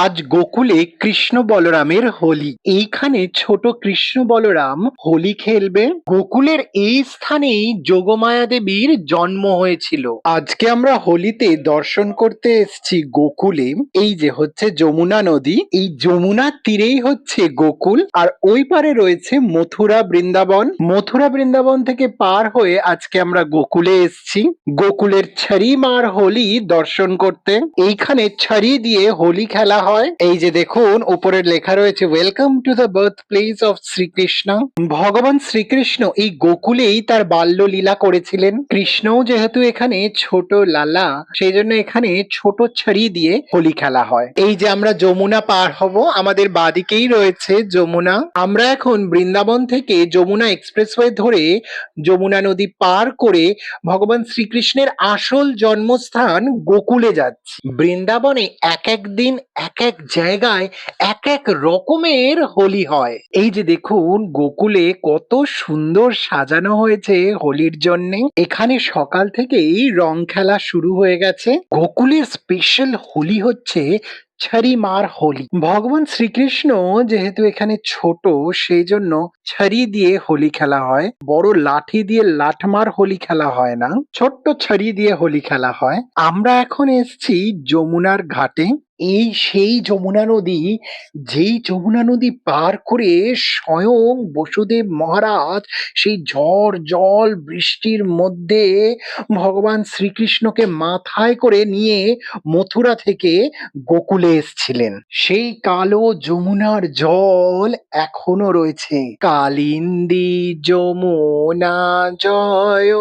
আজ গোকুলে কৃষ্ণ বলরামের হোলি। এইখানে ছোট কৃষ্ণ বলরাম হোলি খেলবে। গোকুলের এই স্থানেই যোগমায়া দেবীর জন্ম হয়েছিল। আজকে আমরা হোলিতে দর্শন করতে এসছি গোকুলে। এই যে হচ্ছে যমুনা নদী, এই যমুনার তীরেই হচ্ছে গোকুল। আর ওই পারে রয়েছে মথুরা বৃন্দাবন। মথুরা বৃন্দাবন থেকে পার হয়ে আজকে আমরা গোকুলে এসছি। গোকুলের ছড়ি মার হোলি দর্শন করতে। এইখানে ছড়ি দিয়ে হোলি খেলা হয়। এই যে দেখুন উপরে লেখা রয়েছে welcome to the birth place of Shrikrishna. ভগবান শ্রীকৃষ্ণ এই গোকুলেই তার বাল্য লীলা করেছিলেন। কৃষ্ণও যেহেতু এখানে ছোট লালা, সেই জন্য এখানে ছোট ছড়ি দিয়ে হোলি খেলা হয়। এই যে আমরা যমুনা পার হব, আমাদের বাদিকেই রয়েছে যমুনা। আমরা এখন বৃন্দাবন থেকে যমুনা এক্সপ্রেসওয়ে ধরে যমুনা নদী পার করে ভগবান শ্রীকৃষ্ণের আসল জন্মস্থান গোকুলে যাচ্ছি। বৃন্দাবনে এক এক দিন, এক এক জায়গায় এক এক রকমের হোলি হয়। এই যে দেখুন, গোকুলে কত সুন্দর সাজানো হয়েছে হোলির জন্য। এখানে সকাল থেকেই রং খেলা শুরু হয়ে গেছে। গোকুলের স্পেশাল হোলি হচ্ছে ছড়ি মার হোলি। ভগবান শ্রীকৃষ্ণ যেহেতু এখানে ছোট, সেই জন্য ছড়ি দিয়ে হোলি খেলা হয়। বড় লাঠি দিয়ে লাঠমার হোলি খেলা হয় না। ছোট্ট ছড়ি দিয়ে হোলি খেলা হয়। আমরা এখন এসছি যমুনার ঘাটে। এই সেই যমুনা নদী, যেই যমুনা নদী পার করে স্বয়ং বসুদেব মহারাজ সেই ঝড় জল বৃষ্টির মধ্যে ভগবান শ্রীকৃষ্ণকে মাথায় করে নিয়ে মথুরা থেকে গোকুলে এসছিলেন। সেই কালো যমুনার জল এখনও রয়েছে। কালিন্দী যমুনা, জয়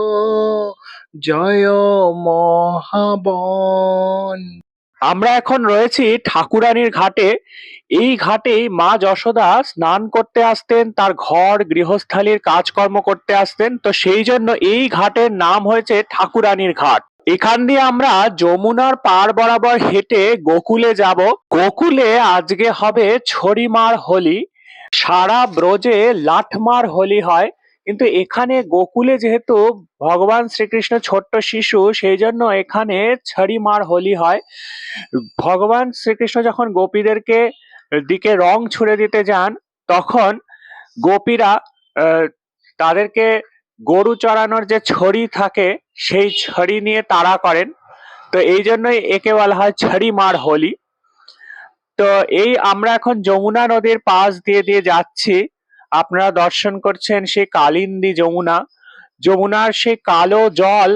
জয় মহাবন। আমরা এখন রয়েছি ঠাকুরানীর ঘাটে। এই ঘাটেই মা যশোদা স্নান করতে আসতেন, তার ঘর, গৃহস্থালীর কাজকর্ম করতে আসতেন। তো সেই জন্য এই ঘাটের নাম হয়েছে ঠাকুরানীর ঘাট। এখান দিয়ে আমরা যমুনার পার বরাবর হেঁটে গোকুলে যাব। গোকুলে আজকে হবে ছড়িমার হোলি। সারা ব্রজে লাঠমার হোলি হয়। কিন্তু এখানে গোকুলে যেহেতু ভগবান শ্রীকৃষ্ণ ছোট্ট শিশু, সেই জন্য এখানে ছড়ি মার হোলি হয়। ভগবান শ্রীকৃষ্ণ যখন গোপীদেরকে দিকে রং ছুড়ে দিতে যান, তখন গোপীরা তাদেরকে গরু চড়ানোর যে ছড়ি থাকে, সেই ছড়ি নিয়ে তাড়া করেন। তো এই জন্যই একে বলা হয় ছড়ি মার হোলি। তো এই আমরা এখন যমুনা নদীর পাশ দিয়ে দিয়ে যাচ্ছি। আপনারা দর্শন করছেন সেই কালিন্দী যমুনা। যমুনার সেই কালো জল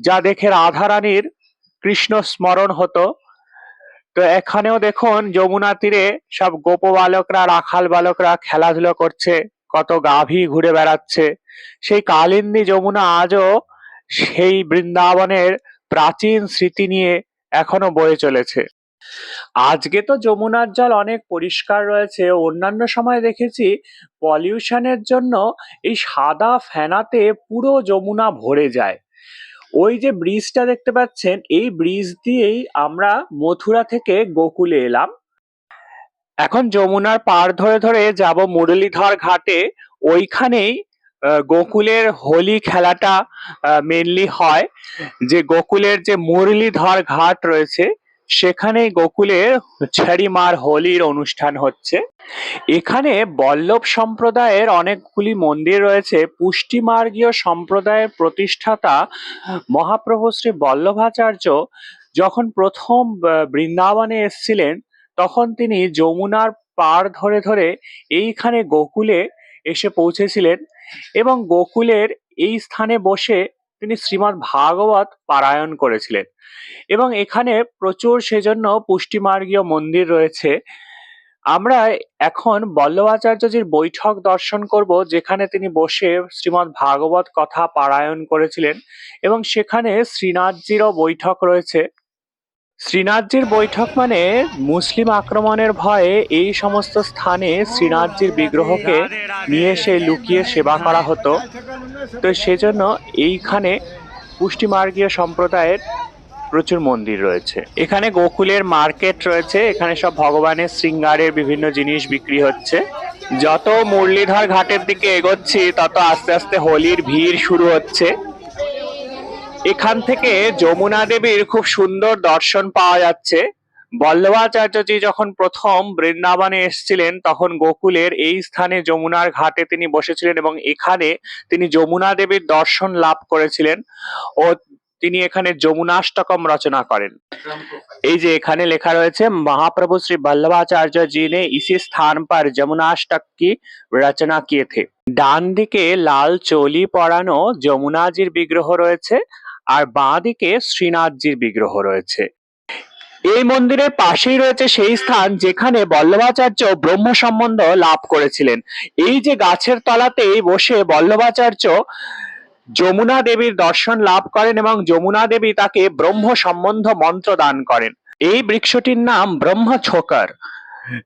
যা দেখে রাধারানীর কৃষ্ণ স্মরণ হতো। তো এখানেও দেখুন যমুনা তীরে সব গোপ বালকরা রাখাল বালকরা খেলাধুলো করছে, কত গাভী ঘুরে বেড়াচ্ছে। সেই কালিন্দী যমুনা আজও সেই বৃন্দাবনের প্রাচীন স্মৃতি নিয়ে এখনও বয়ে চলেছে। আজকে তো যমুনার জল অনেক পরিষ্কার রয়েছে। অন্যান্য সময় দেখেছি পলিউশনের জন্য এই সাদা ফেনাতে পুরো যমুনা ভরে যায়। ওই যে ব্রিজটা দেখতে পাচ্ছেন, এই ব্রিজ দিয়েই আমরা মথুরা থেকে গোকুলে এলাম। এখন যমুনার পার ধরে ধরে যাব মুরলীধর ঘাটে। ওইখানেই গোকুলের হোলি খেলাটা মেনলি হয়। যে গোকুলের যে মুরলীধর ঘাট রয়েছে সেখানেই গোকুলের ছড়িমার হোলির অনুষ্ঠান হচ্ছে। এখানে বল্লভ সম্প্রদায়ের অনেকগুলি মন্দির রয়েছে। পুষ্টিমার্গীয় সম্প্রদায়ের প্রতিষ্ঠাতা মহাপ্রভু শ্রী বল্লভাচার্য যখন প্রথম বৃন্দাবনে এসেছিলেন, তখন তিনি যমুনার পার ধরে ধরে এইখানে গোকুলে এসে পৌঁছেছিলেন এবং গোকুলের এই স্থানে বসে তিনি শ্রীমৎ ভাগবত পারায়ণ করেছিলেন। এবং এখানে প্রচুর সেজন্য পুষ্টিমার্গীয় মন্দির রয়েছে। আমরা এখন বল্লভাচার্যজির বৈঠক দর্শন করব, যেখানে তিনি বসে শ্রীমৎ ভাগবত কথা পারায়ণ করেছিলেন। এবং সেখানে শ্রীনাথজিরও বৈঠক রয়েছে। শ্রীনাথজির বৈঠক মানে মুসলিম আক্রমণের ভয়ে এই সমস্ত স্থানে শ্রীনাথজির বিগ্রহকে নিয়ে এসে লুকিয়ে সেবা করা হতো। তো সেজন্য এইখানে পুষ্টিমার্গীয় সম্প্রদায়ের প্রচুর মন্দির রয়েছে। এখানে গোকুলের মার্কেট রয়েছে, এখানে সব ভগবানের শৃঙ্গারের বিভিন্ন জিনিস বিক্রি হচ্ছে। যত মুরলীধর ঘাটের দিকে এগোচ্ছি, তত আস্তে আস্তে হোলির ভিড় শুরু হচ্ছে। এখান থেকে যমুনা দেবীর খুব সুন্দর দর্শন পাওয়া যাচ্ছে। বল্লভাচার্যজি যখন প্রথম বৃন্দাবনে এসেছিলেন, তখন গোকুলের এই স্থানে যমুনার ঘাটে তিনি বসেছিলেন এবং এখানে তিনি যমুনা দেবীর দর্শন লাভ করেছিলেন ও তিনি এখানে যমুনাষ্টকম রচনা করেন। এই যে এখানে লেখা রয়েছে, মহাপ্রভু শ্রী বল্লভাচার্য জি নে ইসি স্থান পর যমুনাষ্টক কি রচনা কিয়ে থে ডান দিকে লাল চলি পরানো যমুনাজির বিগ্রহ রয়েছে আর বাঁ দিকে শ্রীনাথজির বিগ্রহ রয়েছে। এই মন্দিরের পাশেই রয়েছে সেই স্থান যেখানে বল্লভাচার্য ব্রহ্ম সম্বন্ধ লাভ করেছিলেন। এই যে গাছের তলাতেই বসে বল্লভাচার্য যমুনা দেবীর দর্শন লাভ করেন এবং যমুনা দেবী তাকে ব্রহ্ম সম্বন্ধ মন্ত্র দান করেন। এই বৃক্ষটির নাম ব্রহ্ম ছোকর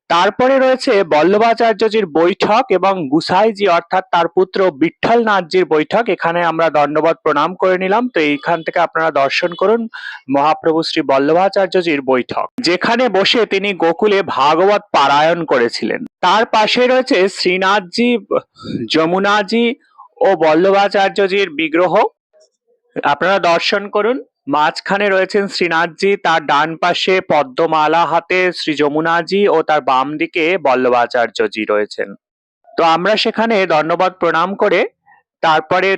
তারপরে রয়েছে বল্লভাচার্যজির বৈঠক এবং গুসাইজি অর্থাৎ তার পুত্র বিঠ্ঠলনাথজির বৈঠক। এখানে আমরা দণ্ডবত প্রণাম করে নিলাম। তো এইখান থেকে আপনারা দর্শন করুন মহাপ্রভু শ্রী বল্লভাচার্যজির বৈঠক। যেখানে বসে তিনি গোকুলে ভাগবত পারায়ণ করেছিলেন। তার পাশে রয়েছে শ্রীনাথজি, যমুনাজি ও বল্লভাচার্যজির বিগ্রহ। আপনারা দর্শন করুন। মাঝখানে রয়েছেন শ্রীনাথজি, তার ডান পাশে পদ্মমালা হাতে শ্রী যমুনাজি ও তার বাম দিকে বল্লভাচার্যজি রয়েছেন। তো আমরা সেখানে ধন্যবাদ প্রণাম করে তারপরে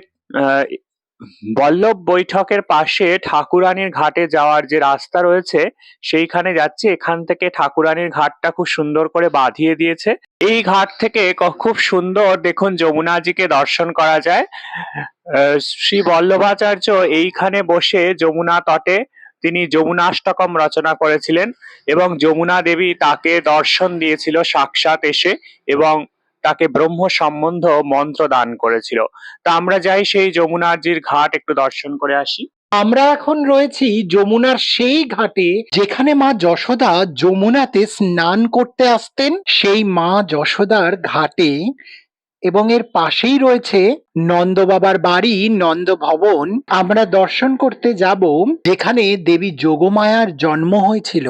বল্লভ বৈঠকের পাশে ঠাকুরানীর ঘাটে যাওয়ার যে রাস্তা রয়েছে, সেইখানে যাচ্ছি। এখান থেকে ঠাকুরানীর ঘাটটা খুব সুন্দর করে বাঁধিয়ে দিয়েছে। এই ঘাট থেকে খুব সুন্দর দেখুন যমুনাজিকে দর্শন করা যায়। শ্রী বল্লভাচার্য এইখানে বসে যমুনা তটে তিনি যমুনাষ্টকম রচনা করেছিলেন এবং যমুনা দেবী তাকে দর্শন দিয়েছিল সাক্ষাৎ এসে এবং তাকে ব্রহ্ম সম্বন্ধ মন্ত্র দান করেছিল। তা আমরা যাই সেই যমুনাজির ঘাট একটু দর্শন করে আসি। আমরা এখন রয়েছি যমুনার সেই ঘাটে যেখানে মা যশোদা যমুনাতে স্নান করতে আসতেন। সেই মা যশোদার ঘাটে এবং এর পাশেই রয়েছে নন্দ বাবার বাড়ি নন্দ ভবন আমরা দর্শন করতে যাব যেখানে দেবী যোগমায়ার জন্ম হয়েছিল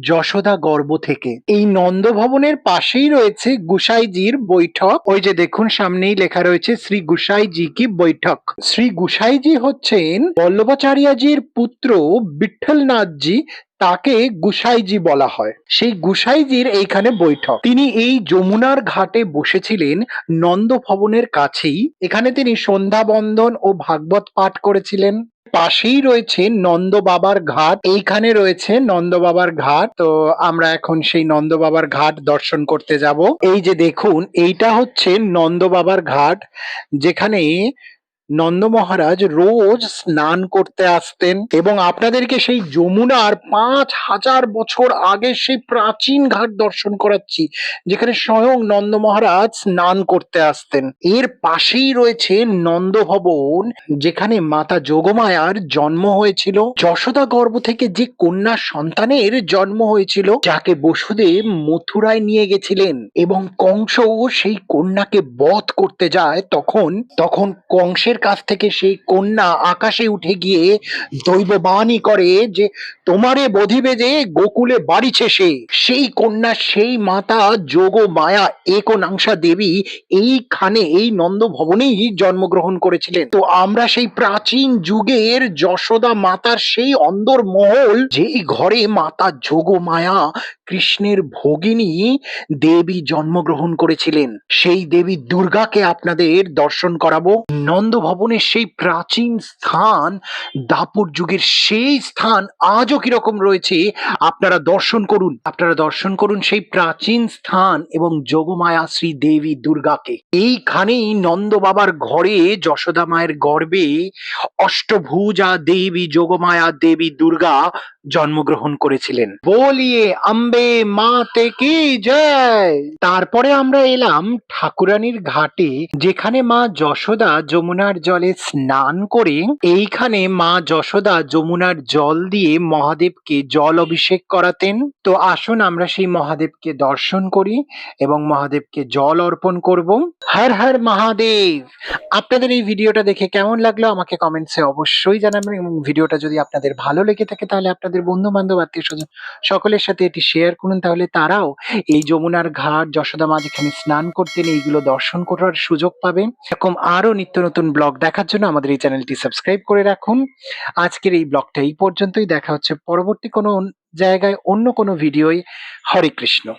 যশোদা গর্ভ থেকে। এই নন্দ ভবনের পাশেই রয়েছে গুসাইজির বৈঠক। ওই যে দেখুন, সামনেই লেখা রয়েছে শ্রী গুসাইজি কি বৈঠক। শ্রী গুসাইজি হচ্ছেন বল্লভাচার্যজির পুত্র বিঠ্ঠলনাথজি তাকে গুসাইজি বলা হয়। সেই গুসাইজির এইখানে বৈঠক। তিনি এই যমুনার ঘাটে বসেছিলেন নন্দ ভবনের কাছেই। এখানে তিনি সন্ধ্যা বন্দন ও ভাগবত পাঠ করেছিলেন। পাশেই রয়েছে নন্দ বাবার ঘাট। এইখানে রয়েছে নন্দ বাবার ঘাট। তো আমরা এখন সেই নন্দ বাবার ঘাট দর্শন করতে যাব। এই যে দেখুন, এইটা হচ্ছে নন্দ বাবার ঘাট, যেখানে নন্দ মহারাজ রোজ স্নান করতে আসতেন এবং আপনাদেরকে সেই যমুনার পাঁচ হাজার বছর আগে সেই প্রাচীন ঘাট দর্শন করাচ্ছি, যেখানে স্বয়ং নন্দ মহারাজ স্নান করতে আসতেন। এর পাশেই রয়েছে নন্দ ভবন, যেখানে মাতা যোগমায়ার জন্ম হয়েছিল। যশোদা গর্ভ থেকে যে কন্যা সন্তানের জন্ম হয়েছিল, যাকে বসুদেব মথুরায় নিয়ে গেছিলেন এবং কংস সেই কন্যাকে বধ করতে যায় তখন তখন কংসের কাছ থেকে সেই কন্যা আকাশে উঠে গিয়ে দৈববাণী করে যে, তোমারে বধিবে যে গোকুলে বাড়িছে সে। সেই কন্যা, সেই মাতা যোগ মায়া একনাংশা দেবী এইখানে, এই নন্দ ভবনেই জন্মগ্রহণ করেছিলেন। তো আমরা সেই প্রাচীন যুগের যশোদা মাতার সেই অন্দর মহল যেই ঘরে মাতা যোগ মায়া কৃষ্ণের ভগিনী দেবী জন্মগ্রহণ করেছিলেন। সেই দেবী দুর্গাকে আপনাদের দর্শন করাবো। নন্দ ভবনের সেই প্রাচীন স্থান, দাপর যুগের সেই স্থান আজও কীরকম রয়েছে, আপনারা দর্শন করুন। আপনারা দর্শন করুন সেই প্রাচীন স্থান এবং যোগমায়া শ্রী দেবী দুর্গাকে। এইখানেই নন্দ বাবার ঘরে যশোদা মায়ের গর্বে অষ্টভুজা দেবী, যোগমায়া দেবী দুর্গা জন্মগ্রহণ করেছিলেন। বলিয়ে, আম্বে, মাতে কি জয়? তারপরে আমরা এলাম ঠাকুরানীর ঘাটে, যেখানে মা যশোদা যমুনার জলে স্নান করে, এইখানে মা যশোদা যমুনার জল দিয়ে মহাদেবকে জল অভিষেক করাতেন। তো আসুন আমরা সেই মহাদেবকে দর্শন করি এবং মহাদেবকে জল অর্পণ করব। হর হর মহাদেব! আপনাদের এই ভিডিওটা দেখে কেমন লাগল আমাকে কমেন্টসে অবশ্যই জানাবেন এবং ভিডিওটা যদি আপনাদের ভালো লেগে থাকে তাহলে আপনাদের বন্ধু বান্ধব আত্মীয় স্বজন সকলের সাথে এটি শেয়ার করুন। তাহলে তারাও এই যমুনার ঘাট, যশোদা মা যেখানে স্নান করতেন এইগুলো দর্শন করার সুযোগ পাবেন। এরকম আরও নিত্য নতুন ব্লগ দেখার জন্য আমাদের এই চ্যানেলটি সাবস্ক্রাইব করে রাখুন। আজকের এই ব্লগটা এই পর্যন্তই। দেখা হচ্ছে পরবর্তী কোনো জায়গায় অন্য কোনো ভিডিওই হরে কৃষ্ণ।